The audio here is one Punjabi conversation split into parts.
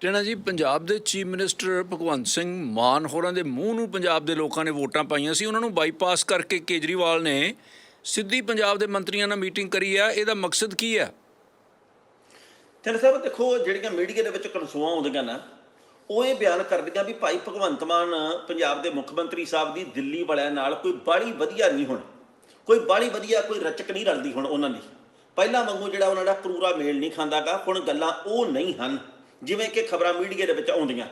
ਟੈਣਾ ਜੀ, ਪੰਜਾਬ ਦੇ ਚੀਫ ਮਿਨਿਸਟਰ ਭਗਵੰਤ ਸਿੰਘ ਮਾਨ ਹੋਰਾਂ ਦੇ ਮੂੰਹ ਨੂੰ ਪੰਜਾਬ ਦੇ ਲੋਕਾਂ ਨੇ ਵੋਟਾਂ ਪਾਈਆਂ ਸੀ। ਉਹਨਾਂ ਨੂੰ ਬਾਈਪਾਸ ਕਰਕੇ ਕੇਜਰੀਵਾਲ ਨੇ ਸਿੱਧੀ ਪੰਜਾਬ ਦੇ ਮੰਤਰੀਆਂ ਨਾਲ ਮੀਟਿੰਗ ਕਰੀ ਆ। ਇਹਦਾ ਮਕਸਦ ਕੀ ਹੈ ਤੇ ਸਾਹਿਬ, ਦੇਖੋ, ਜਿਹੜੀਆਂ ਮੀਡੀਆ ਦੇ ਵਿੱਚ ਕਨਸੂਆਂ ਆਉਂਦੀਆਂ ਨਾ, ਉਹ ਇਹ ਬਿਆਨ ਕਰਦੀਆਂ ਵੀ ਭਾਈ ਭਗਵੰਤ ਮਾਨ ਪੰਜਾਬ ਦੇ ਮੁੱਖ ਮੰਤਰੀ ਸਾਹਿਬ ਦੀ ਦਿੱਲੀ ਵਾਲਿਆਂ ਨਾਲ ਕੋਈ ਬਾੜੀ ਵਧੀਆ ਨਹੀਂ ਹੁਣ। ਕੋਈ ਬਾੜੀ ਵਧੀਆ ਕੋਈ ਰਚਕ ਨਹੀਂ ਰਲਦੀ ਹੁਣ ਉਹਨਾਂ ਦੀ। ਪਹਿਲਾਂ ਵਾਂਗੂ ਜਿਹੜਾ ਉਹਨਾਂ ਦਾ ਕਰੂਰਾ ਮੇਲ ਨਹੀਂ ਖਾਂਦਾਗਾ, ਹੁਣ ਗੱਲਾਂ ਉਹ ਨਹੀਂ ਹਨ। ਜਿਵੇਂ ਕਿ ਖਬਰਾਂ ਮੀਡੀਆ ਦੇ ਵਿੱਚ ਆਉਂਦੀਆਂ।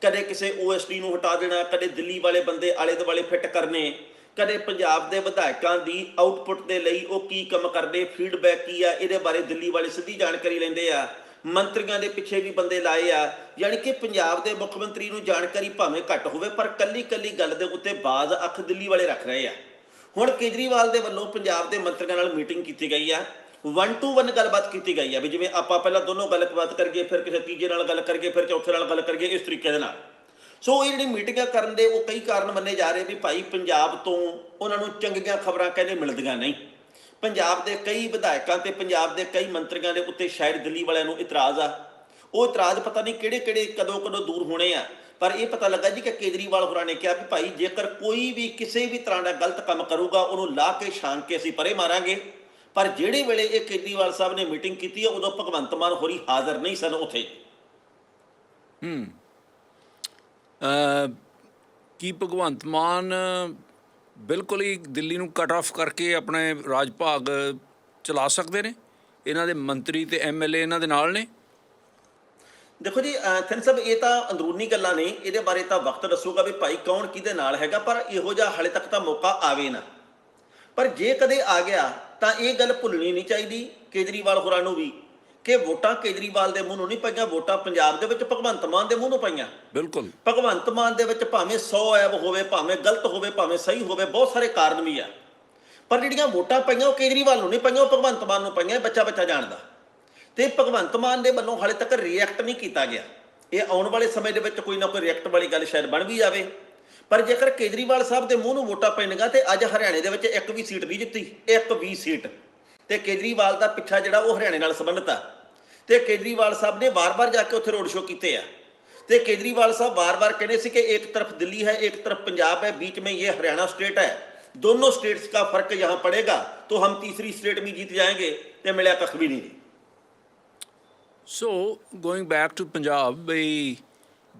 ਕਦੇ ਕਿਸੇ ਓਐਸਡੀ ਨੂੰ ਹਟਾ ਦੇਣਾ, ਕਦੇ ਦਿੱਲੀ ਵਾਲੇ ਬੰਦੇ ਆਲੇ ਦੁਆਲੇ ਫਿੱਟ ਕਰਨੇ, ਕਦੇ ਪੰਜਾਬ ਦੇ ਵਿਧਾਇਕਾਂ ਦੀ ਆਊਟਪੁੱਟ ਦੇ ਲਈ ਉਹ ਕੀ ਕੰਮ ਕਰਦੇ ਫੀਡਬੈਕ ਕੀ ਆ, ਇਹਦੇ ਬਾਰੇ ਦਿੱਲੀ ਵਾਲੇ ਸਿੱਧੀ ਜਾਣਕਾਰੀ ਲੈਂਦੇ ਆ, ਮੰਤਰੀਆਂ ਦੇ ਪਿੱਛੇ ਵੀ ਬੰਦੇ ਲਾਏ ਆ, ਯਾਨੀ ਕਿ ਪੰਜਾਬ ਦੇ ਮੁੱਖ ਮੰਤਰੀ ਨੂੰ ਜਾਣਕਾਰੀ ਭਾਵੇਂ ਘੱਟ ਹੋਵੇ, ਪਰ ਕੱਲੀ ਕੱਲੀ ਗੱਲ ਦੇ ਉੱਤੇ ਬਾਜ਼ ਅੱਖ ਦਿੱਲੀ ਵਾਲੇ ਰੱਖ ਰਹੇ ਆ। ਹੁਣ ਕੇਜਰੀਵਾਲ ਦੇ ਵੱਲੋਂ ਪੰਜਾਬ ਦੇ ਮੰਤਰੀਆਂ ਨਾਲ ਮੀਟਿੰਗ ਕੀਤੀ ਗਈ ਆ। ਵਨ ਟੂ ਵਨ ਗੱਲਬਾਤ ਕੀਤੀ ਗਈ ਆ ਵੀ ਜਿਵੇਂ ਆਪਾਂ ਪਹਿਲਾਂ ਦੋਨੋਂ ਗੱਲਬਾਤ ਕਰੀਏ, ਫਿਰ ਕਿਸੇ ਤੀਜੇ ਨਾਲ ਗੱਲ ਕਰੀਏ, ਫਿਰ ਚੌਥੇ ਨਾਲ ਗੱਲ ਕਰੀਏ, ਇਸ ਤਰੀਕੇ ਦੇ ਨਾਲ। ਸੋ ਇਹ ਜਿਹੜੀ ਮੀਟਿੰਗਾਂ ਕਰਨ ਦੇ ਉਹ ਕਈ ਕਾਰਨ ਮੰਨੇ ਜਾ ਰਹੇ ਵੀ ਭਾਈ ਪੰਜਾਬ ਤੋਂ ਉਹਨਾਂ ਨੂੰ ਚੰਗੀਆਂ ਖਬਰਾਂ ਕਹਿੰਦੇ ਮਿਲਦੀਆਂ ਨਹੀਂ। ਪੰਜਾਬ ਦੇ ਕਈ ਵਿਧਾਇਕਾਂ ਤੇ ਪੰਜਾਬ ਦੇ ਕਈ ਮੰਤਰੀਆਂ ਦੇ ਉੱਤੇ ਸ਼ਾਇਦ ਦਿੱਲੀ ਵਾਲਿਆਂ ਨੂੰ ਇਤਰਾਜ਼ ਆ। ਉਹ ਇਤਰਾਜ਼ ਪਤਾ ਨਹੀਂ ਕਿਹੜੇ ਕਿਹੜੇ ਕਦੋਂ ਕਦੋਂ ਦੂਰ ਹੋਣੇ ਆ। ਪਰ ਇਹ ਪਤਾ ਲੱਗਾ ਜੀ ਕਿ ਕੇਜਰੀਵਾਲ ਹੋਰਾਂ ਨੇ ਕਿਹਾ ਵੀ ਭਾਈ ਜੇਕਰ ਕੋਈ ਵੀ ਕਿਸੇ ਵੀ ਤਰ੍ਹਾਂ ਦਾ ਗਲਤ ਕੰਮ ਕਰੂਗਾ, ਉਹਨੂੰ ਲਾ ਕੇ ਛਾਂਗ ਕੇ ਅਸੀਂ ਪਰੇ ਮਾਰਾਂਗੇ। ਪਰ ਜਿਹੜੇ ਵੇਲੇ ਇਹ ਕੇਜਰੀਵਾਲ ਸਾਹਿਬ ਨੇ ਮੀਟਿੰਗ ਕੀਤੀ ਹੈ ਉਦੋਂ ਭਗਵੰਤ ਮਾਨ ਹੋਰੀ ਹਾਜ਼ਰ ਨਹੀਂ ਸਨ ਉੱਥੇ। ਅ, ਕੀ ਭਗਵੰਤ ਮਾਨ ਬਿਲਕੁਲ ਹੀ ਦਿੱਲੀ ਨੂੰ ਕੱਟ ਆਫ ਕਰਕੇ ਆਪਣੇ ਰਾਜ ਭਾਗ ਚਲਾ ਸਕਦੇ ਨੇ? ਇਹਨਾਂ ਦੇ ਮੰਤਰੀ ਤੇ ਐਮਐਲਏ ਇਹਨਾਂ ਦੇ ਨਾਲ ਨੇ? ਦੇਖੋ ਜੀ ਥਨ ਸਾਹਿਬ ਇਹ ਤਾਂ ਅੰਦਰੂਨੀ ਗੱਲਾਂ ਨੇ। ਇਹਦੇ ਬਾਰੇ ਤਾਂ ਵਕਤ ਦੱਸੂਗਾ ਵੀ ਭਾਈ ਕੌਣ ਕਿਹਦੇ ਨਾਲ ਹੈਗਾ ਪਰ ਇਹੋ ਜਿਹਾ ਹਲੇ ਤੱਕ ਤਾਂ ਮੌਕਾ ਆਵੇ ਨਾ। ਪਰ ਜੇ ਕਦੇ ਆ ਗਿਆ ਤਾਂ ਇਹ ਗੱਲ ਭੁੱਲਣੀ ਨਹੀਂ ਚਾਹੀਦੀ ਕੇਜਰੀਵਾਲ ਹੋਰਾਂ ਨੂੰ ਵੀ। ਕਿ ਵੋਟਾਂ ਕੇਜਰੀਵਾਲ ਦੇ ਮੂੰਹ ਨੂੰ ਨਹੀਂ ਪਈਆਂ ਵੋਟਾਂ ਪੰਜਾਬ ਦੇ ਵਿੱਚ ਭਗਵੰਤ ਮਾਨ ਦੇ ਮੂੰਹ ਨੂੰ ਪਈਆਂ। ਬਿਲਕੁਲ। ਭਗਵੰਤ ਮਾਨ ਦੇ ਵਿੱਚ ਭਾਵੇਂ 100 ਐਬ ਹੋਵੇ ਭਾਵੇਂ ਗਲਤ ਹੋਵੇ ਭਾਵੇਂ ਸਹੀ ਹੋਵੇ ਬਹੁਤ ਸਾਰੇ ਕਾਰਨ ਵੀ ਆ। ਪਰ ਜਿਹੜੀਆਂ ਵੋਟਾਂ ਪਈਆਂ ਉਹ ਕੇਜਰੀਵਾਲ ਨੂੰ ਨਹੀਂ ਪਈਆਂ ਉਹ ਭਗਵੰਤ ਮਾਨ ਨੂੰ ਪਈਆਂ ਬੱਚਾ ਬੱਚਾ ਜਾਣਦਾ। ਤੇ ਭਗਵੰਤ ਮਾਨ ਦੇ ਵੱਲੋਂ ਹਾਲੇ ਤੱਕ ਰਿਐਕਟ ਨਹੀਂ ਕੀਤਾ ਗਿਆ। ਇਹ ਆਉਣ ਵਾਲੇ ਸਮੇਂ ਦੇ ਵਿੱਚ ਕੋਈ ਨਾ ਕੋਈ ਰਿਐਕਟ ਵਾਲੀ ਗੱਲ ਸ਼ਾਇਦ ਬਣ ਵੀ ਜਾਵੇ। ਪਰ ਜੇਕਰ ਕੇਜਰੀਵਾਲ ਸਾਹਿਬ ਦੇ ਮੂੰਹ ਨੂੰ ਵੋਟਾਂ ਪੈਣਗਾ ਤੇ ਅੱਜ ਹਰਿਆਣੇ ਦੇ ਵਿੱਚ ਇੱਕ ਵੀ ਸੀਟ ਨਹੀਂ ਜਿੱਤੀ, ਇੱਕ ਵੀ ਸੀਟ। ਤੇ ਕੇਜਰੀਵਾਲ ਦਾ ਪਿੱਛਾ ਜਿਹੜਾ ਉਹ ਹਰਿਆਣੇ ਨਾਲ ਸੰਬੰਧਤ ਆ। ਤੇ ਕੇਜਰੀਵਾਲ ਸਾਹਿਬ ਨੇ ਵਾਰ-ਵਾਰ ਜਾ ਕੇ ਉੱਥੇ ਰੋਡ ਸ਼ੋਅ ਕੀਤੇ ਆ। ਤੇ ਕੇਜਰੀਵਾਲ ਸਾਹਿਬ ਵਾਰ-ਵਾਰ ਕਹਿੰਦੇ ਸੀ ਕਿ ਇੱਕ ਤਰਫ ਦਿੱਲੀ ਹੈ, ਇੱਕ ਤਰਫ ਪੰਜਾਬ ਹੈ बीच में ਇਹ ਹਰਿਆਣਾ ਸਟੇਟ ਹੈ। ਦੋਨੋਂ ਸਟੇਟਸ का ਫ਼ਰਕ यहां ਪੜੇਗਾ तो ਹਮ ਤੀਸਰੀ ਸਟੇਟ ਵੀ ਜਿੱਤ ਜਾਏਗੇ ਤੇ ਮਿਲਿਆ ਕੱਖ ਵੀ ਨਹੀਂ। So going back to Punjab ਬਈ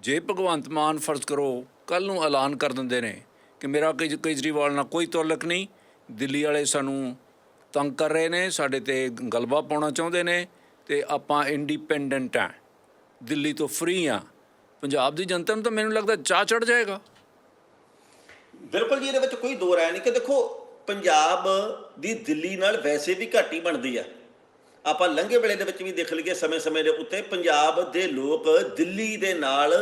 ਜੇ ਭਗਵੰਤ ਮਾਨ ਫਰਜ਼ ਕਰੋ ਕੱਲ ਨੂੰ ਐਲਾਨ ਕਰ ਦਿੰਦੇ ਨੇ ਕਿ ਮੇਰਾ ਕੇਜਰੀਵਾਲ ਨਾਲ ਕੋਈ ਤਾਲੁਕ ਨਹੀਂ। ਦਿੱਲੀ ਵਾਲੇ ਸਾਨੂੰ ਤੰਗ ਕਰ ਰਹੇ ਨੇ, ਸਾਡੇ ਤੇ ਗਲਬਾ ਪਾਉਣਾ ਚਾਹੁੰਦੇ ਨੇ ਤੇ ਆਪਾਂ ਇੰਡੀਪੈਂਡੈਂਟ ਆ ਦਿੱਲੀ ਤੋਂ ਫ੍ਰੀ ਆ ਪੰਜਾਬ ਦੀ ਜਨਤਾ ਨੂੰ ਤਾਂ ਮੈਨੂੰ ਲੱਗਦਾ ਚਾਹ ਚੜ ਜਾਏਗਾ। ਬਿਲਕੁਲ ਜੀ, ਇਹਦੇ ਵਿੱਚ ਕੋਈ ਦੋ ਰਾਏ ਨਹੀਂ ਕਿ ਦੇਖੋ, ਪੰਜਾਬ ਦੀ ਦਿੱਲੀ ਨਾਲ ਵੈਸੇ ਵੀ ਘੱਟ ਹੀ ਬਣਦੀ ਆ। ਆਪਾਂ ਲੰਘੇ ਵੇਲੇ ਦੇ ਵਿੱਚ ਵੀ ਦੇਖ ਲਈਏ, ਸਮੇਂ-ਸਮੇਂ ਦੇ ਉੱਤੇ ਪੰਜਾਬ ਦੇ ਲੋਕ ਦਿੱਲੀ ਦੇ ਨਾਲ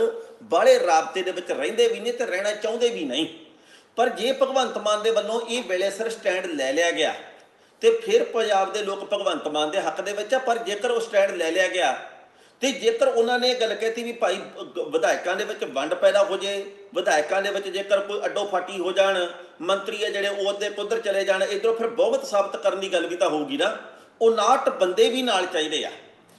ਬਾਹਲੇ ਰਾਬਤੇ ਦੇ ਵਿੱਚ ਰਹਿੰਦੇ ਵੀ ਨਹੀਂ ਤੇ ਰਹਿਣਾ ਚਾਹੁੰਦੇ ਵੀ ਨਹੀਂ। ਪਰ ਜੇ ਭਗਵੰਤ ਮਾਨ ਦੇ ਵੱਲੋਂ ਇਹ ਵੇਲੇ ਸਿਰ ਸਟੈਂਡ ਲੈ ਲਿਆ ਗਿਆ ਤੇ ਫਿਰ ਪੰਜਾਬ ਦੇ ਲੋਕ ਭਗਵੰਤ ਮਾਨ ਦੇ ਹੱਕ ਦੇ ਵਿੱਚ ਆ, ਪਰ ਜੇਕਰ ਉਹ ਸਟੈਂਡ ਲੈ ਲਿਆ ਗਿਆ ਤੇ ਜੇਕਰ ਉਹਨਾਂ ਨੇ ਇਹ ਗੱਲ ਕਹਿਤੀ ਵੀ ਭਾਈ ਵਿਧਾਇਕਾਂ ਦੇ ਵਿੱਚ ਵੰਡ ਪੈਦਾ ਹੋ ਜੇ, ਵਿਧਾਇਕਾਂ ਦੇ ਵਿੱਚ ਜੇਕਰ ਕੋਈ ਅੱਡੋ ਫਾਟੀ ਹੋ ਜਾਣ, ਮੰਤਰੀ ਆ ਜਿਹੜੇ ਉਹ ਅੱਧੇ ਕੁੱਧਰ ਚਲੇ ਜਾਣ, ਇਧਰੋਂ ਫਿਰ ਬਹੁਤ ਸਾਬਤ ਕਰਨ ਦੀ ਗੱਲ ਵੀ ਤਾਂ ਹੋਊਗੀ ਨਾ। 59 ਬੰਦੇ ਵੀ ਨਾਲ ਚਾਹੀਦੇ ਆ।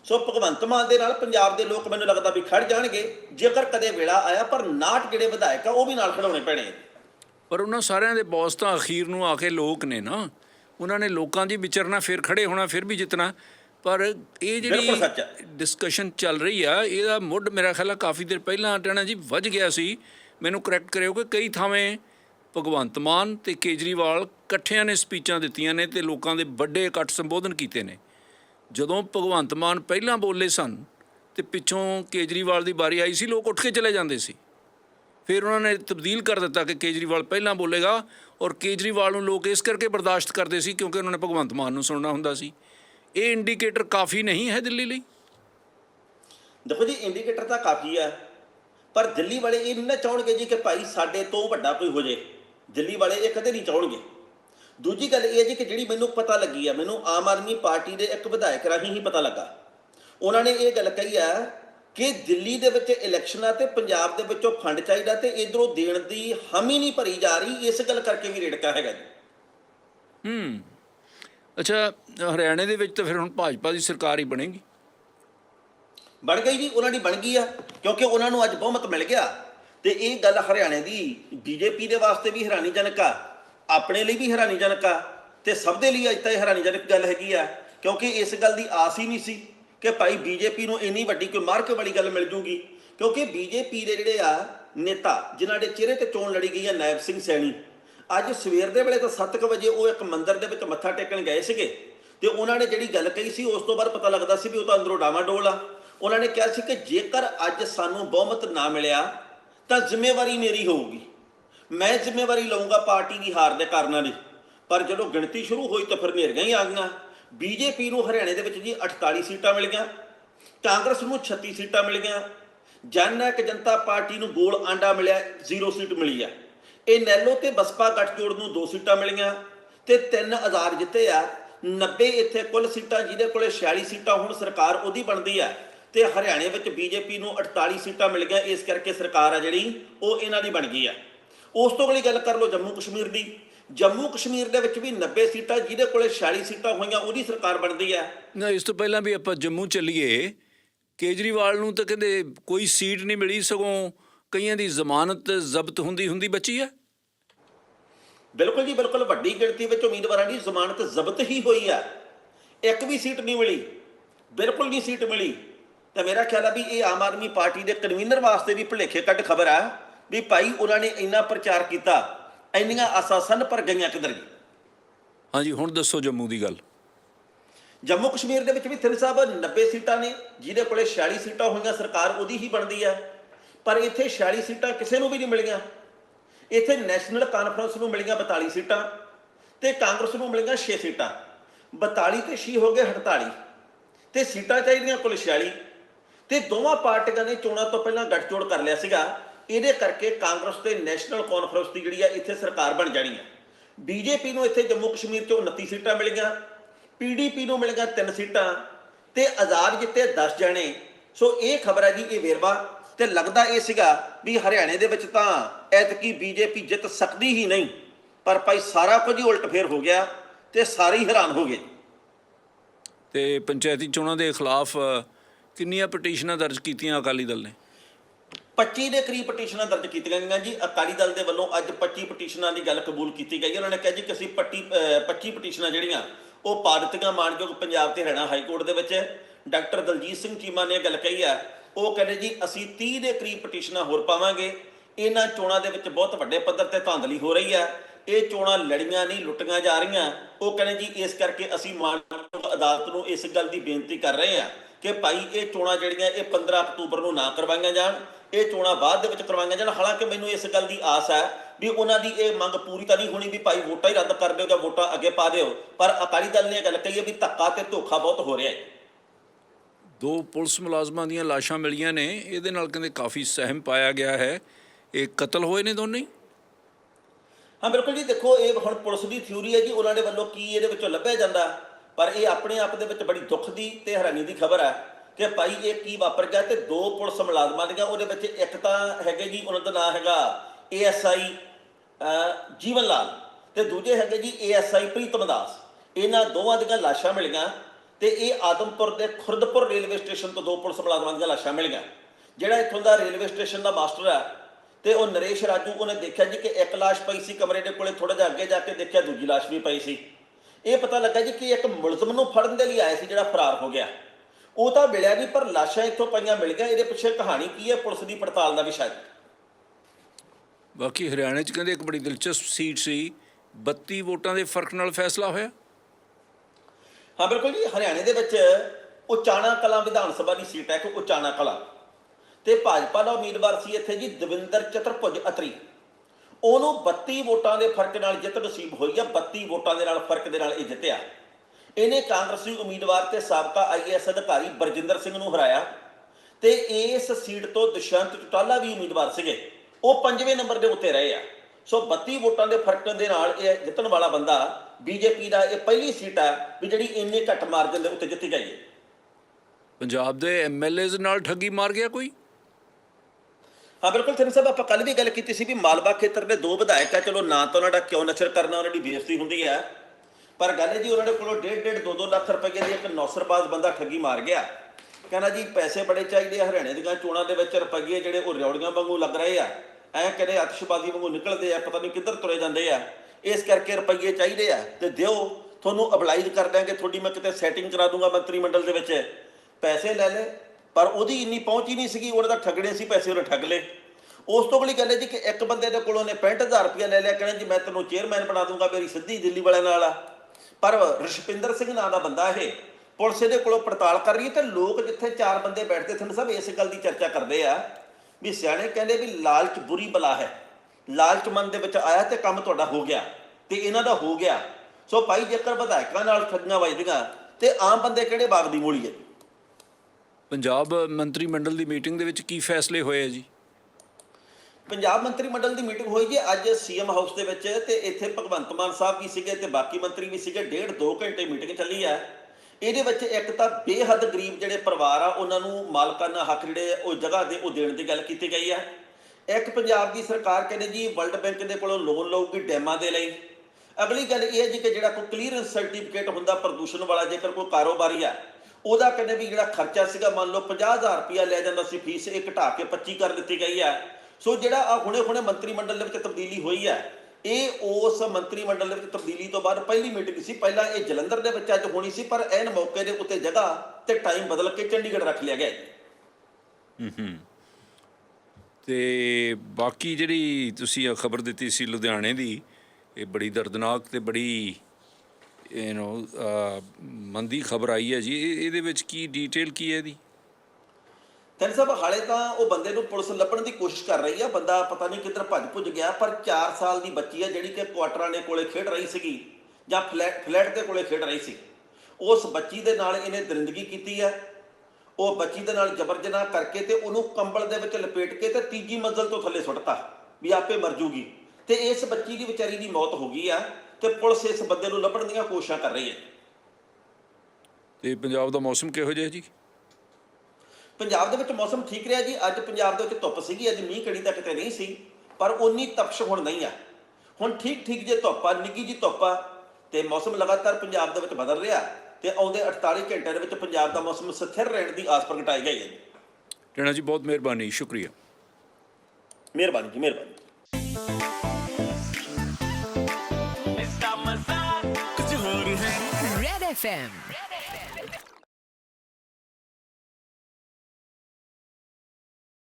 ਸੋ ਭਗਵੰਤ ਮਾਨ ਦੇ ਨਾਲ ਪੰਜਾਬ ਦੇ ਲੋਕ ਮੈਨੂੰ ਲੱਗਦਾ ਵੀ ਖੜ ਜਾਣਗੇ। ਜੇਕਰ ਕਦੇ ਵੇਲਾ ਆਇਆ ਪਰ 59 ਜਿਹੜੇ ਵਿਧਾਇਕ ਆ ਉਹ ਵੀ ਨਾਲ ਖੜਾਉਣੇ ਪੈਣੇ ਪਰ ਉਹਨਾਂ ਸਾਰਿਆਂ ਦੇ ਬੌਸ ਤਾਂ ਅਖੀਰ ਨੂੰ ਆ ਕੇ ਲੋਕ ਨੇ ਨਾ। ਉਹਨਾਂ ਨੇ ਲੋਕਾਂ ਦੀ ਵਿਚਰਨਾ ਫਿਰ ਖੜੇ ਹੋਣਾ ਫਿਰ ਵੀ ਜਿੱਤਣਾ। ਪਰ ਇਹ ਜਿਹੜੀ। ਡਿਸਕਸ਼ਨ ਚੱਲ ਰਹੀ ਆ ਇਹਦਾ ਮੁੱਢ ਮੇਰਾ ਖਿਆਲ ਆ ਕਾਫੀ ਦੇਰ ਪਹਿਲਾਂ ਟਣਾ ਜੀ ਵੱਜ ਗਿਆ ਸੀ। ਮੈਨੂੰ ਕਰੈਕਟ ਕਰਿਓ ਕਿ ਕਈ ਥਾਵੇਂ ਭਗਵੰਤ ਮਾਨ ਤੇ ਕੇਜਰੀਵਾਲ ਇਕੱਠਿਆਂ ਨੇ ਸਪੀਚਾਂ ਦਿੱਤੀਆਂ ਨੇ ਤੇ ਲੋਕਾਂ ਦੇ ਵੱਡੇ ਇਕੱਠ ਸੰਬੋਧਨ ਕੀਤੇ ਨੇ। ਜਦੋਂ ਭਗਵੰਤ ਮਾਨ ਪਹਿਲਾਂ ਬੋਲੇ ਸਨ ਤੇ ਪਿੱਛੋਂ ਕੇਜਰੀਵਾਲ ਦੀ ਵਾਰੀ ਆਈ ਸੀ, ਲੋਕ ਉੱਠ ਕੇ ਚਲੇ ਜਾਂਦੇ ਸੀ। ਫਿਰ ਉਹਨਾਂ ਨੇ ਤਬਦੀਲ ਕਰ ਦਿੱਤਾ ਕਿ ਕੇਜਰੀਵਾਲ ਪਹਿਲਾਂ ਬੋਲੇਗਾ ਔਰ ਕੇਜਰੀਵਾਲ ਨੂੰ ਲੋਕ ਇਸ ਕਰਕੇ ਬਰਦਾਸ਼ਤ ਕਰਦੇ ਸੀ ਕਿਉਂਕਿ ਉਹਨਾਂ ਨੇ ਭਗਵੰਤ ਮਾਨ ਨੂੰ ਸੁਣਨਾ ਹੁੰਦਾ ਸੀ। ਇਹ ਇੰਡੀਕੇਟਰ ਕਾਫੀ ਨਹੀਂ ਹੈ ਦਿੱਲੀ ਲਈ? ਦੇਖੋ ਜੀ, ਇੰਡੀਕੇਟਰ ਤਾਂ ਕਾਫੀ ਹੈ, ਪਰ ਦਿੱਲੀ ਵਾਲੇ ਇਹ ਨਹੀਂ ਨਾ ਚਾਹਣਗੇ ਜੀ ਕਿ ਭਾਈ ਸਾਡੇ ਤੋਂ ਵੱਡਾ ਕੋਈ ਹੋ ਜੇ ਦਿੱਲੀ ਵਾਲੇ ਇਹ ਕਦੇ ਨਹੀਂ ਚਾਹਣਗੇ। ਦੂਜੀ ਗੱਲ ਇਹ ਹੈ ਜੀ ਕਿ ਜਿਹੜੀ ਮੈਨੂੰ ਪਤਾ ਲੱਗੀ ਆ ਮੈਨੂੰ ਆਮ ਆਦਮੀ ਪਾਰਟੀ ਦੇ ਇੱਕ ਵਿਧਾਇਕ ਰਾਹੀਂ ਹੀ ਪਤਾ ਲੱਗਾ। ਉਹਨਾਂ ਨੇ ਇਹ ਗੱਲ ਕਹੀ ਆ ਕਿ ਦਿੱਲੀ ਦੇ ਵਿੱਚ ਇਲੈਕਸ਼ਨਾਂ ਤੇ ਪੰਜਾਬ ਦੇ ਵਿੱਚੋਂ ਫੰਡ ਚਾਹੀਦਾ ਤੇ ਇਧਰੋਂ ਦੇਣ ਦੀ ਹਮੀ ਨਹੀਂ ਭਰੀ ਜਾ ਰਹੀ ਇਸ ਗੱਲ ਕਰਕੇ ਵੀ ਰੇੜਕਾ ਹੈਗਾ ਜੀ। ਹੂੰ। ਅੱਛਾ ਹਰਿਆਣੇ ਦੇ ਵਿੱਚ ਤਾਂ ਫਿਰ ਹੁਣ ਭਾਜਪਾ ਦੀ ਸਰਕਾਰ ਹੀ ਬਣੇਗੀ। ਬਣ ਗਈ ਜੀ ਉਹਨਾਂ ਦੀ ਬਣ ਗਈ ਆ ਕਿਉਂਕਿ ਉਹਨਾਂ ਨੂੰ ਅੱਜ ਬਹੁਮਤ ਮਿਲ ਗਿਆ। ਤੇ ਇਹ ਗੱਲ ਹਰਿਆਣੇ ਦੀ ਬੀਜੇਪੀ ਦੇ ਵਾਸਤੇ ਵੀ ਹੈਰਾਨੀਜਨਕ ਆ, ਆਪਣੇ ਲਈ ਵੀ ਹੈਰਾਨੀਜਨਕ ਆ ਤੇ ਸਭ ਦੇ ਲਈ ਅੱਜ ਤਾਂ ਇਹ ਹੈਰਾਨੀਜਨਕ ਗੱਲ ਹੈਗੀ ਆ, ਕਿਉਂਕਿ ਇਸ ਗੱਲ ਦੀ ਆਸ ਹੀ ਨਹੀਂ ਸੀ ਕਿ ਭਾਈ ਬੀਜੇਪੀ ਨੂੰ ਇੰਨੀ ਵੱਡੀ ਕੋਈ ਮਾਰਕ ਵਾਲੀ ਗੱਲ ਮਿਲ ਜੂਗੀ, ਕਿਉਂਕਿ ਬੀਜੇਪੀ ਦੇ ਜਿਹੜੇ ਆ ਨੇਤਾ, ਜਿਨ੍ਹਾਂ ਦੇ ਚਿਹਰੇ ਤੇ ਚੋਣ ਲੜੀ ਗਈ ਆ ਨਾਇਬ ਸਿੰਘ ਸੈਣੀ, ਅੱਜ ਸਵੇਰ ਦੇ ਵੇਲੇ ਤਾਂ 7:00 ਵਜੇ ਉਹ ਇੱਕ ਮੰਦਿਰ ਦੇ ਵਿੱਚ ਮੱਥਾ ਟੇਕਣ ਗਏ ਸੀਗੇ, ਤੇ ਉਹਨਾਂ ਨੇ ਜਿਹੜੀ ਗੱਲ ਕਹੀ ਸੀ ਉਸ ਤੋਂ ਬਾਅਦ ਪਤਾ ਲੱਗਦਾ ਸੀ ਵੀ ਉਹ ਤਾਂ ਅੰਦਰੋਂ ਡਾਵਾਡੋਲ ਆ, ਉਹਨਾਂ ਨੇ ਕਿਹਾ ਸੀ ਕਿ ਜੇਕਰ ਅੱਜ ਸਾਨੂੰ ਬਹੁਮਤ ਨਾ ਮਿਲਿਆ ਤਾਂ ਜ਼ਿੰਮੇਵਾਰੀ ਮੇਰੀ ਹੋਊਗੀ। ਮੈਂ ਜ਼ਿੰਮੇਵਾਰੀ ਲਵਾਂਗਾ ਪਾਰਟੀ ਦੀ ਹਾਰ ਦੇ ਕਾਰਨਾਂ ਦੀ। ਪਰ ਜਦੋਂ ਗਿਣਤੀ ਸ਼ੁਰੂ ਹੋਈ ਤਾਂ ਫਿਰ ਨੇਰੀਆਂ ਹੀ ਆ ਗਈਆਂ। ਬੀਜੇਪੀ ਨੂੰ ਹਰਿਆਣੇ ਦੇ ਵਿੱਚ ਜੀ 48 ਸੀਟਾਂ ਮਿਲ ਗਈਆਂ। ਕਾਂਗਰਸ ਨੂੰ 36 ਸੀਟਾਂ ਮਿਲ ਗਈਆਂ। ਜਨ ਜਨਤਾ ਪਾਰਟੀ ਨੂੰ ਗੋਲ ਆਂਡਾ ਮਿਲਿਆ, ਜ਼ੀਰੋ ਸੀਟ ਮਿਲੀ ਆ। ਇਹ ਨੈਲੋ ਤੇ ਬਸਪਾ ਗੱਠਜੋੜ ਨੂੰ ਦੋ ਸੀਟਾਂ ਮਿਲੀਆਂ ਤੇ ਤਿੰਨ ਆਜ਼ਾਦ ਜਿੱਤੇ ਆ। 90 ਇੱਥੇ ਕੁੱਲ ਸੀਟਾਂ ਜਿਹਦੇ ਕੋਲੇ 46 ਸੀਟਾਂ ਹੁਣ ਸਰਕਾਰ ਉਹਦੀ ਬਣਦੀ ਆ। ਤੇ ਹਰਿਆਣੇ ਵਿੱਚ ਬੀਜੇਪੀ ਨੂੰ 48 ਸੀਟਾਂ ਮਿਲ ਗਈਆਂ ਇਸ ਕਰਕੇ ਸਰਕਾਰ ਆ ਜਿਹੜੀ ਉਹ ਇਹਨਾਂ ਦੀ ਬਣ ਗਈ ਆ। ਉਸ ਤੋਂ ਅਗਲੀ ਗੱਲ ਕਰ ਲਓ ਜੰਮੂ ਕਸ਼ਮੀਰ ਦੀ। ਜੰਮੂ ਕਸ਼ਮੀਰ ਦੇ ਵਿੱਚ ਵੀ 90 ਸੀਟਾਂ ਜਿਹਦੇ ਕੋਲੇ 46 ਸੀਟਾਂ ਹੋਈਆਂ ਉਹਦੀ ਸਰਕਾਰ ਬਣਦੀ ਆ। ਨਾ ਇਸ ਤੋਂ ਪਹਿਲਾਂ ਵੀ ਆਪਾਂ ਜੰਮੂ ਚੱਲੀਏ ਕੇਜਰੀਵਾਲ ਨੂੰ ਤਾਂ ਕਹਿੰਦੇ ਕੋਈ ਸੀਟ ਨਹੀਂ ਮਿਲੀ ਸਗੋਂ ਕਈਆਂ ਦੀ ਜ਼ਮਾਨਤ ਜ਼ਬਤ ਹੁੰਦੀ ਹੁੰਦੀ ਬਚੀ ਹੈ ਬਿਲਕੁਲ ਜੀ ਬਿਲਕੁਲ ਵੱਡੀ ਗਿਣਤੀ ਵਿੱਚ ਉਮੀਦਵਾਰਾਂ ਦੀ ਜ਼ਮਾਨਤ ਜ਼ਬਤ ਹੀ ਹੋਈ ਆ। ਇੱਕ ਵੀ ਸੀਟ ਨਹੀਂ ਮਿਲੀ ਬਿਲਕੁਲ ਨਹੀਂ ਸੀਟ ਮਿਲੀ। ਤਾਂ ਮੇਰਾ ਖਿਆਲ ਆ ਵੀ ਇਹ ਆਮ ਆਦਮੀ ਪਾਰਟੀ ਦੇ ਕਨਵੀਨਰ ਵਾਸਤੇ ਵੀ ਭੁਲੇਖੇ ਕੱਢ ਖਬਰ ਆ ਵੀ ਭਾਈ ਉਹਨਾਂ ਨੇ ਇੰਨਾ ਪ੍ਰਚਾਰ ਕੀਤਾ ਇੰਨੀਆਂ ਆਸਾਂ ਸਨ ਪਰ ਗਈਆਂ ਕਿੱਧਰ ਗਈ ਹਾਂਜੀ ਹੁਣ ਦੱਸੋ ਜੰਮੂ ਦੀ ਗੱਲ। ਜੰਮੂ ਕਸ਼ਮੀਰ ਦੇ ਵਿੱਚ ਵੀ ਥਿੰਨ ਸਾਹਿਬ 90 ਸੀਟਾਂ ਨੇ ਜਿਹਦੇ ਕੋਲੇ 46 ਸੀਟਾਂ ਹੋਈਆਂ ਸਰਕਾਰ ਉਹਦੀ ਹੀ ਬਣਦੀ ਆ। ਪਰ ਇੱਥੇ 46 ਸੀਟਾਂ ਕਿਸੇ ਨੂੰ ਵੀ ਨਹੀਂ ਮਿਲੀਆਂ। ਇੱਥੇ ਨੈਸ਼ਨਲ ਕਾਨਫਰੰਸ ਨੂੰ ਮਿਲੀਆਂ 42 ਸੀਟਾਂ ਤੇ ਕਾਂਗਰਸ ਨੂੰ ਮਿਲੀਆਂ 6 ਸੀਟਾਂ। 42 ਤੇ 6 ਹੋ ਗਏ 48 ਤੇ ਸੀਟਾਂ ਚਾਹੀਦੀਆਂ ਕੁੱਲ 46 ਤੇ ਦੋਵਾਂ ਪਾਰਟੀਆਂ ਨੇ ਚੋਣਾਂ ਤੋਂ ਪਹਿਲਾਂ ਗੱਠਜੋੜ ਕਰ ਲਿਆ ਸੀਗਾ। ਇਹਦੇ ਕਰਕੇ ਕਾਂਗਰਸ ਤੇ ਨੈਸ਼ਨਲ ਕਾਨਫਰੰਸ ਦੀ ਜਿਹੜੀ ਆ, ਇੱਥੇ ਸਰਕਾਰ ਬਣ ਜਾਣੀ ਹੈ ਬੀਜੇਪੀ ਨੂੰ ਇੱਥੇ ਜੰਮੂ ਕਸ਼ਮੀਰ ਚੋਂ 29 ਸੀਟਾਂ ਮਿਲ ਗਈਆਂ ਪੀਡੀਪੀ ਨੂੰ ਮਿਲ ਗਈਆਂ 3 ਸੀਟਾਂ, ਤੇ ਆਜ਼ਾਦ ਜਿੱਤੇ 10 ਜਣੇ। ਸੋ ਇਹ ਖਬਰ ਹੈ ਜੀ, ਇਹ ਵੇਰਵਾ। ਤੇ ਲੱਗਦਾ ਇਹ ਸੀਗਾ ਵੀ ਹਰਿਆਣੇ ਦੇ ਵਿੱਚ ਤਾਂ ਐਤਕੀ ਬੀਜੇਪੀ ਜਿੱਤ ਸਕਦੀ ਹੀ ਨਹੀਂ, ਪਰ ਭਾਈ ਸਾਰਾ ਕੁਝ ਹੀ ਉਲਟ ਫੇਰ ਹੋ ਗਿਆ ਤੇ ਸਾਰੇ ਹੀ ਹੈਰਾਨ ਹੋ ਗਏ। ਤੇ ਪੰਚਾਇਤੀ ਚੋਣਾਂ ਦੇ ਖਿਲਾਫ ਕਿੰਨੀਆਂ ਪਟੀਸ਼ਨਾਂ ਦਰਜ ਕੀਤੀਆਂ ਅਕਾਲੀ ਦਲ ਨੇ? 25 ਦੇ ਕਰੀਬ ਪਟੀਸ਼ਨਾਂ ਦਰਜ ਕੀਤੀਆਂ ਗਈਆਂ ਜੀ। ਅਕਾਲੀ ਦਲ ਦੇ ਵੱਲੋਂ ਅੱਜ 25 ਪਟੀਸ਼ਨਾਂ ਦੀ ਗੱਲ ਕਬੂਲ ਕੀਤੀ ਗਈ। ਹੈ। ਉਹਨਾਂ ਨੇ ਕਿਹਾ ਜੀ ਕਿ ਅਸੀਂ 25 ਅਹ 25 ਪਟੀਸ਼ਨਾਂ ਜਿਹੜੀਆਂ, ਉਹ ਪਾਰਤੀਆਂ ਦਿੱਤੀਆਂ ਮਾਨਯੋਗ ਪੰਜਾਬ ਤੇ ਹਰਿਆਣਾ ਹਾਈ ਕੋਰਟ ਦੇ ਵਿੱਚ। ਡਾਕਟਰ ਦਲਜੀਤ ਸਿੰਘ ਚੀਮਾ ਨੇ ਗੱਲ ਕਹੀ ਆ ਉਹ ਕਹਿੰਦੇ ਜੀ, ਅਸੀਂ 30 ਦੇ ਕਰੀਬ ਪਟੀਸ਼ਨਾਂ ਹੋਰ ਪਾਵਾਂਗੇ। ਇਹਨਾਂ ਚੋਣਾਂ ਦੇ ਵਿੱਚ ਬਹੁਤ ਵੱਡੇ ਪੱਧਰ ਤੇ ਧਾਂਦਲੀ ਹੋ ਰਹੀ ਆ ਇਹ ਚੋਣਾਂ ਲੜੀਆਂ ਨਹੀਂ, ਲੁੱਟੀਆਂ ਜਾ ਰਹੀਆਂ। ਉਹ ਕਹਿੰਦੇ ਜੀ, ਇਸ ਕਰਕੇ ਅਸੀਂ ਮਾਨਯੋਗ ਅਦਾਲਤ ਨੂੰ ਇਸ ਗੱਲ ਦੀ ਬੇਨਤੀ ਕਰ ਰਹੇ ਆ ਕਿ ਭਾਈ ਇਹ ਚੋਣਾਂ ਜਿਹੜੀਆਂ ਇਹ 15 ਅਕਤੂਬਰ ਨੂੰ ਨਾ ਕਰਵਾਈਆਂ ਜਾਣ ਇਹ ਚੋਣਾਂ ਬਾਅਦ ਦੇ ਵਿੱਚ ਕਰਵਾਈਆਂ ਜਾਣ। ਹਾਲਾਂਕਿ ਮੈਨੂੰ ਇਸ ਗੱਲ ਦੀ ਆਸ ਹੈ ਵੀ ਉਹਨਾਂ ਦੀ ਇਹ ਮੰਗ ਪੂਰੀ ਤਾਂ ਨਹੀਂ ਹੋਣੀ ਵੀ ਭਾਈ ਵੋਟਾਂ ਹੀ ਰੱਦ ਕਰ ਦਿਓ ਜਾਂ ਵੋਟਾਂ ਅੱਗੇ ਪਾ ਦਿਓ। ਪਰ ਅਕਾਲੀ ਦਲ ਨੇ ਇਹ ਗੱਲ ਕਹੀ ਹੈ ਵੀ ਧੱਕਾ ਤੇ ਧੋਖਾ ਬਹੁਤ ਹੋ ਰਿਹਾ ਹੈ। ਦੋ ਪੁਲਿਸ ਮੁਲਾਜ਼ਮਾਂ ਦੀਆਂ ਲਾਸ਼ਾਂ ਮਿਲੀਆਂ ਨੇ। ਇਹਦੇ ਨਾਲ ਕਹਿੰਦੇ ਕਾਫੀ ਸਹਿਮ ਪਾਇਆ ਗਿਆ ਹੈ। ਇਹ ਕਤਲ ਹੋਏ ਨੇ ਦੋਨੇ? ਹੀ? ਹਾਂ ਬਿਲਕੁਲ ਜੀ। ਦੇਖੋ ਇਹ ਹੁਣ ਪੁਲਿਸ ਦੀ ਥਿਊਰੀ ਹੈ ਜੀ। ਉਹਨਾਂ ਦੇ ਵੱਲੋਂ ਕੀ ਇਹਦੇ ਵਿੱਚੋਂ ਲੱਭਿਆ ਜਾਂਦਾ? ਪਰ ਇਹ ਆਪਣੇ ਆਪ ਦੇ ਵਿੱਚ ਬੜੀ ਦੁੱਖ ਦੀ ਤੇ ਹੈਰਾਨੀ ਦੀ ਖਬਰ ਹੈ ਕਿ ਭਾਈ ਇਹ ਕੀ ਵਾਪਰ ਗਿਆ ਤੇ ਦੋ ਪੁਲਿਸ ਮੁਲਾਜ਼ਮਾਂ ਦੀਆਂ, ਉਹਦੇ ਵਿੱਚ ਇੱਕ ਤਾਂ ਹੈਗੇ ਜੀ, ਉਹਨਾਂ ਦਾ ਨਾਮ ਹੈਗਾ ਏਐਸਆਈ ਜੀਵਨ ਲਾਲ ਤੇ ਦੂਜੇ ਹੈਗੇ ਜੀ ਏਐਸਆਈ ਪ੍ਰੀਤਮ ਦਾਸ। ਇਹਨਾਂ ਦੋਵਾਂ ਦੀਆਂ ਲਾਸ਼ਾਂ ਮਿਲੀਆਂ ਤੇ ਇਹ ਆਦਮਪੁਰ ਦੇ ਖੁਰਦਪੁਰ ਰੇਲਵੇ ਸਟੇਸ਼ਨ ਤੋਂ ਦੋ ਪੁਲਿਸ ਮੁਲਾਜ਼ਮਾਂ ਦੀਆਂ ਲਾਸ਼ਾਂ ਮਿਲੀਆਂ। ਜਿਹੜਾ ਇੱਥੋਂ ਦਾ ਰੇਲਵੇ ਸਟੇਸ਼ਨ ਦਾ ਮਾਸਟਰ ਹੈ ਤੇ ਉਹ ਨਰੇਸ਼ ਰਾਜੂ, ਉਹਨੇ ਦੇਖਿਆ ਜੀ ਕਿ ਇੱਕ ਲਾਸ਼ ਪਈ ਸੀ ਕਮਰੇ ਦੇ ਕੋਲੇ ਥੋੜਾ ਜਿਹਾ ਅੱਗੇ ਜਾ ਕੇ ਦੇਖਿਆ, ਦੂਜੀ ਲਾਸ਼ ਵੀ ਪਈ ਸੀ। ਇਹ ਪਤਾ ਲੱਗਾ ਜੀ ਕਿ ਇੱਕ ਮੁਲਜ਼ਮ ਨੂੰ ਫੜਨ ਦੇ ਲਈ ਆਇਆ ਸੀ ਜਿਹੜਾ ਫਰਾਰ ਹੋ ਗਿਆ। ਉਹ ਤਾਂ ਮਿਲਿਆ ਨਹੀਂ ਪਰ ਲਾਸ਼ਾਂ ਇੱਥੋਂ ਪਈਆਂ ਮਿਲ ਗਈਆਂ। ਇਹਦੇ ਪਿੱਛੇ ਕਹਾਣੀ ਕੀ ਹੈ? ਪੁਲਿਸ ਦੀ ਪੜਤਾਲ ਦਾ ਵਿਸ਼ਾ ਹੈ ਬਾਕੀ ਹਰਿਆਣੇ 'ਚ ਕਹਿੰਦੇ ਇੱਕ ਬੜੀ ਦਿਲਚਸਪ ਸੀਟ ਸੀ। 32 ਵੋਟਾਂ ਦੇ ਫ਼ਰਕ ਨਾਲ ਫੈਸਲਾ ਹੋਇਆ। ਹਾਂ ਬਿਲਕੁਲ ਜੀ। ਹਰਿਆਣੇ ਦੇ ਵਿੱਚ ਉਚਾਣਾ ਕਲਾਂ ਵਿਧਾਨ ਸਭਾ ਦੀ ਸੀਟ ਹੈ ਕਿ ਉਚਾਣਾ ਕਲਾਂ। ਤੇ ਭਾਜਪਾ ਦਾ ਉਮੀਦਵਾਰ ਸੀ ਇੱਥੇ ਜੀ ਦਵਿੰਦਰ ਚਤਰਭੁਜ ਅਤਰੀ। ਉਹਨੂੰ 32 ਵੋਟਾਂ ਦੇ ਫ਼ਰਕ ਨਾਲ ਜਿੱਤ ਨਸੀਬ ਹੋਈ ਆ 32 ਵੋਟਾਂ ਦੇ ਨਾਲ ਫ਼ਰਕ ਦੇ ਨਾਲ ਇਹ ਜਿੱਤਿਆ। ਇਹਨੇ ਕਾਂਗਰਸੀ ਉਮੀਦਵਾਰ ਤੇ ਸਾਬਕਾ ਆਈਏਐਸ ਅਧਿਕਾਰੀ ਬਰਜਿੰਦਰ ਸਿੰਘ ਨੂੰ ਹਰਾਇਆ ਤੇ ਇਸ ਸੀਟ ਤੋਂ ਦੁਸ਼ਯੰਤ ਚੌਟਾਲਾ ਵੀ ਉਮੀਦਵਾਰ ਸੀਗੇ। ਉਹ ਪੰਜਵੇਂ ਨੰਬਰ ਦੇ ਉੱਤੇ ਰਹੇ ਆ। ਸੋ 32 ਵੋਟਾਂ ਦੇ ਫ਼ਰਕ ਦੇ ਨਾਲ ਇਹ ਜਿੱਤਣ ਵਾਲਾ ਬੰਦਾ ਬੀਜੇਪੀ ਦਾ ਇਹ ਪਹਿਲੀ ਸੀਟ ਹੈ ਵੀ ਜਿਹੜੀ ਇੰਨੇ ਘੱਟ ਮਾਰਜਨ ਦੇ ਉੱਤੇ ਜਿੱਤੀ ਗਈ ਹੈ ਪੰਜਾਬ ਦੇ ਐਮਐਲਏਜ਼ ਨਾਲ ਠੱਗੀ ਮਾਰ ਗਿਆ ਕੋਈ? ਹਾਂ, ਬਿਲਕੁਲ ਥਿੰਨ ਸਾਹਿਬ, ਆਪਾਂ ਕੱਲ ਵੀ ਗੱਲ ਕੀਤੀ ਸੀ ਵੀ ਮਾਲਵਾ ਖੇਤਰ ਦੇ ਦੋ ਵਿਧਾਇਕ ਆ, ਚਲੋ ਨਾਂ ਤਾਂ ਉਹਨਾਂ ਦਾ ਕਿਉਂ ਨਸ਼ਰ ਕਰਨਾ, ਉਹਨਾਂ ਦੀ ਬੇਇੱਜ਼ਤੀ ਹੁੰਦੀ ਹੈ। ਪਰ ਗੱਲ ਹੈ ਜੀ, ਉਹਨਾਂ ਦੇ ਕੋਲੋਂ 1.5 2 2 ਲੱਖ ਰੁਪਏ ਦੀ ਇੱਕ ਨੌਸਰਬਾਜ਼ ਬੰਦਾ ਠੱਗੀ ਮਾਰ ਗਿਆ। ਕਹਿੰਦਾ ਜੀ, ਪੈਸੇ ਬੜੇ ਚਾਹੀਦੇ ਆ, ਹਰਿਆਣੇ ਦੀਆਂ ਚੋਣਾਂ ਦੇ ਵਿੱਚ ਰੁਪਈਏ ਜਿਹੜੇ ਉਹ ਰਿਉੜੀਆਂ ਵਾਂਗੂ ਲੱਗ ਰਹੇ ਆ। ਐ ਕਹਿੰਦੇ ਅਤਿਸ਼ਬਾਜ਼ੀ ਵਾਂਗੂ ਨਿਕਲਦੇ ਆ, ਪਤਾ ਨਹੀਂ ਕਿੱਧਰ ਤੁਰੇ ਜਾਂਦੇ ਆ। ਇਸ ਕਰਕੇ ਰੁਪਈਏ ਚਾਹੀਦੇ ਆ, ਤੇ ਦਿਓ, ਤੁਹਾਨੂੰ ਅਪਲਾਈ ਕਰ ਦਾਂਗੇ ਤੁਹਾਡੀ ਮੈਂ ਕਿਤੇ ਸੈਟਿੰਗ ਕਰਾ ਦੂੰਗਾ ਮੰਤਰੀ ਮੰਡਲ ਦੇ ਵਿੱਚ। ਪੈਸੇ ਲੈ ਲੈ ਪਰ ਉਹਦੀ ਇੰਨੀ ਪਹੁੰਚ ਹੀ ਨਹੀਂ ਸੀਗੀ, ਉਹਨੇ ਤਾਂ ਠੱਗਣੇ ਸੀ ਪੈਸੇ ਉਹਨੇ ਠੱਗ ਲਏ। ਉਸ ਤੋਂ ਅਗਲੀ ਗੱਲ ਹੈ ਜੀ ਕਿ ਇੱਕ ਬੰਦੇ ਦੇ ਕੋਲੋਂ ਨੇ 65000 ਰੁਪਇਆ ਲੈ ਲਿਆ, ਕਹਿੰਦਾ ਜੀ ਮੈਂ ਤੈਨੂੰ ਚੇਅਰਮੈਨ ਬਣਾ ਦੂੰਗਾ ਮੇਰੀ ਸਿੱਧੀ ਦਿੱਲੀ ਵਾਲਿਆਂ ਨਾਲ ਆ। ਪਰ ਰਸ਼ਪਿੰਦਰ ਸਿੰਘ ਨਾਂ ਦਾ ਬੰਦਾ ਇਹ, ਪੁਲਿਸ ਇਹਦੇ ਕੋਲੋਂ ਪੜਤਾਲ ਕਰ ਰਹੀ ਹੈ ਤੇ ਲੋਕ ਜਿੱਥੇ ਚਾਰ ਬੰਦੇ ਬੈਠਦੇ ਸਨ, ਸਭ ਇਸ ਗੱਲ ਦੀ ਚਰਚਾ ਕਰਦੇ ਆ ਵੀ ਸਿਆਣੇ ਕਹਿੰਦੇ ਵੀ ਲਾਲਚ ਬੁਰੀ ਬਲਾ ਹੈ। ਲਾਲਚ ਮਨ ਦੇ ਵਿੱਚ ਆਇਆ ਤੇ ਕੰਮ ਤੁਹਾਡਾ ਹੋ ਗਿਆ, ਤੇ ਇਹਨਾਂ ਦਾ ਹੋ ਗਿਆ। ਸੋ ਭਾਈ ਜੇਕਰ ਵਿਧਾਇਕਾਂ ਨਾਲ ਠੱਗੀਆਂ ਵੱਜਦੀਆਂ ਤੇ ਆਮ ਬੰਦੇ ਕਿਹੜੇ ਬਾਗ ਦੀ ਮੂਲੀ ਹੈ? ਪੰਜਾਬ ਮੰਤਰੀ ਮੰਡਲ ਦੀ ਮੀਟਿੰਗ ਦੇ ਵਿੱਚ ਕੀ ਫੈਸਲੇ ਹੋਏ ਆ ਜੀ? ਪੰਜਾਬ ਮੰਤਰੀ ਮੰਡਲ ਦੀ ਮੀਟਿੰਗ ਹੋਈ ਜੀ ਅੱਜ ਸੀਐਮ ਹਾਊਸ ਦੇ ਵਿੱਚ ਤੇ ਇੱਥੇ ਭਗਵੰਤ ਮਾਨ ਸਾਹਿਬ ਵੀ ਸੀਗੇ ਤੇ ਬਾਕੀ ਮੰਤਰੀ ਵੀ ਸੀਗੇ, ਡੇਢ ਦੋ ਘੰਟੇ ਮੀਟਿੰਗ ਚੱਲੀ ਆ ਇਹਦੇ ਵਿੱਚ ਇੱਕ ਤਾਂ ਬੇਹੱਦ ਗਰੀਬ ਜਿਹੜੇ ਪਰਿਵਾਰ ਆ, ਉਹਨਾਂ ਨੂੰ ਮਾਲਕਾਨਾ ਹੱਕ ਜਿਹੜੇ ਉਹ ਜਗ੍ਹਾ ਦੇ ਉਹ ਦੇਣ ਦੀ ਗੱਲ ਕੀਤੀ ਗਈ ਆ ਇੱਕ ਪੰਜਾਬ ਦੀ ਸਰਕਾਰ ਕਹਿੰਦੇ ਜੀ, ਵਰਲਡ ਬੈਂਕ ਦੇ ਕੋਲੋਂ ਲੋਨ ਲਊਗੀ ਡੈਮਾਂ ਦੇ ਲਈ। ਅਗਲੀ ਗੱਲ ਇਹ ਹੈ ਜੀ ਕਿ ਜਿਹੜਾ ਕੋਈ ਕਲੀਅਰੈਂਸ ਸਰਟੀਫਿਕੇਟ ਹੁੰਦਾ, ਪ੍ਰਦੂਸ਼ਣ ਵਾਲਾ ਜੇਕਰ ਕੋਈ ਕਾਰੋਬਾਰੀ ਆ ਉਹਦਾ ਕਹਿੰਦੇ ਵੀ ਜਿਹੜਾ ਖਰਚਾ ਸੀਗਾ, ਮੰਨ ਲਓ 50000 ਰੁਪਇਆ ਲੈ ਜਾਂਦਾ ਸੀ ਫੀਸ, ਇਹ ਘਟਾ ਕੇ 25 ਕਰ ਦਿੱਤੀ ਗਈ ਹੈ। ਸੋ ਜਿਹੜਾ ਆ ਹੁਣੇ ਹੁਣੇ ਮੰਤਰੀ ਮੰਡਲ ਦੇ ਵਿੱਚ ਤਬਦੀਲੀ ਹੋਈ ਹੈ, ਇਹ ਉਸ ਮੰਤਰੀ ਮੰਡਲ ਦੇ ਵਿੱਚ ਤਬਦੀਲੀ ਤੋਂ ਬਾਅਦ ਪਹਿਲੀ ਮੀਟਿੰਗ ਸੀ। ਪਹਿਲਾਂ ਇਹ ਜਲੰਧਰ ਦੇ ਵਿੱਚ ਅੱਜ ਹੋਣੀ ਸੀ, ਪਰ ਐਨ ਮੌਕੇ ਦੇ ਉੱਤੇ ਜਗ੍ਹਾ ਤੇ ਟਾਈਮ ਬਦਲ ਕੇ ਚੰਡੀਗੜ੍ਹ ਰੱਖ ਲਿਆ ਗਿਆ ਜੀ। ਤੇ ਬਾਕੀ ਜਿਹੜੀ ਤੁਸੀਂ ਖਬਰ ਦਿੱਤੀ ਸੀ ਲੁਧਿਆਣੇ ਦੀ, ਇਹ ਬੜੀ ਦਰਦਨਾਕ ਤੇ ਬੜੀ ਯੂ نو uh, ਮੰਦੀ ਖਬਰ ਆਈ ਹੈ ਜੀ। ਇਹਦੇ ਵਿੱਚ ਕੀ ਡਿਟੇਲ ਕੀ ਹੈ ਇਹਦੀ? ਤੈਨੂੰ ਸਾਹਿਬ ਹਾਲੇ ਤਾਂ ਉਹ ਬੰਦੇ ਨੂੰ ਪੁਲਿਸ ਲੱਭਣ ਦੀ ਕੋਸ਼ਿਸ਼ ਕਰ ਰਹੀ ਆ। ਬੰਦਾ ਪਤਾ ਨਹੀਂ ਕਿੱਧਰ ਭੱਜ ਭੁੱਜ ਗਿਆ, ਪਰ 4 ਸਾਲ ਦੀ ਬੱਚੀ ਆ ਜਿਹੜੀ ਕਿ ਕੁਆਟਰਾਂ ਦੇ ਕੋਲੇ ਖੇਡ ਰਹੀ ਸੀਗੀ ਜਾਂ ਫਲੈਟ ਫਲੈਟ ਦੇ ਕੋਲੇ ਖੇਡ ਰਹੀ ਸੀ। ਉਸ ਬੱਚੀ ਦੇ ਨਾਲ ਇਹਨੇ ਦਰਿੰਦਗੀ ਕੀਤੀ ਆ। ਉਹ ਬੱਚੀ ਦੇ ਨਾਲ ਜਬਰ ਜਨਾਹ ਕਰਕੇ ਤੇ ਉਹਨੂੰ ਕੰਬਲ ਦੇ ਵਿੱਚ ਲਪੇਟ ਕੇ ਤੇ ਤੀਜੀ ਮੰਜ਼ਲ ਤੋਂ ਥੱਲੇ ਸੁੱਟਤਾ ਵੀ ਆਪੇ ਮਰ ਜੂਗੀ। ਤੇ ਇਸ ਬੱਚੀ ਦੀ ਵਿਚਾਰੀ ਦੀ ਮੌਤ ਹੋ ਗਈ ਆ। ਤੇ ਪੁਲਿਸ ਇਸ ਬੰਦੇ ਨੂੰ ਲੱਭਣ ਦੀਆਂ ਕੋਸ਼ਿਸ਼ਾਂ ਕਰ ਰਹੀ ਹੈ। ਤੇ ਪੰਜਾਬ ਦਾ ਮੌਸਮ ਕਿਹੋ ਜਿਹਾ ਜੀ? ਪੰਜਾਬ ਦੇ ਵਿੱਚ ਮੌਸਮ ਠੀਕ ਰਿਹਾ ਜੀ। ਅੱਜ ਪੰਜਾਬ ਦੇ ਵਿੱਚ ਧੁੱਪ ਸੀਗੀ ਅੱਜ ਮੀਂਹ ਕੜੀ ਤਾਂ ਕਿਤੇ ਨਹੀਂ ਸੀ ਪਰ ਉਨੀ ਤਪਸ਼ ਹੁਣ ਨਹੀਂ ਆ। ਹੁਣ ਠੀਕ ਠੀਕ ਜੇ ਧੁੱਪ ਆ ਨਿੱਗੀ ਜੀ ਧੁੱਪ ਆ ਤੇ ਮੌਸਮ ਲਗਾਤਾਰ ਪੰਜਾਬ ਦੇ ਵਿੱਚ ਬਦਲ ਰਿਹਾ ਤੇ ਆਉਂਦੇ 48 ਘੰਟਿਆਂ ਦੇ ਵਿੱਚ ਪੰਜਾਬ ਦਾ ਮੌਸਮ ਸਥਿਰ ਰਹਿਣ ਦੀ ਆਸ ਪ੍ਰਗਟਾਈ ਗਈ ਹੈ ਜੀ। ਟੈਣਾ ਜੀ ਬਹੁਤ ਮਿਹਰਬਾਨੀ ਸ਼ੁਕਰੀਆ। ਮਿਹਰਬਾਨੀ ਜੀ ਮਿਹਰਬਾਨੀ। FM. Red FM.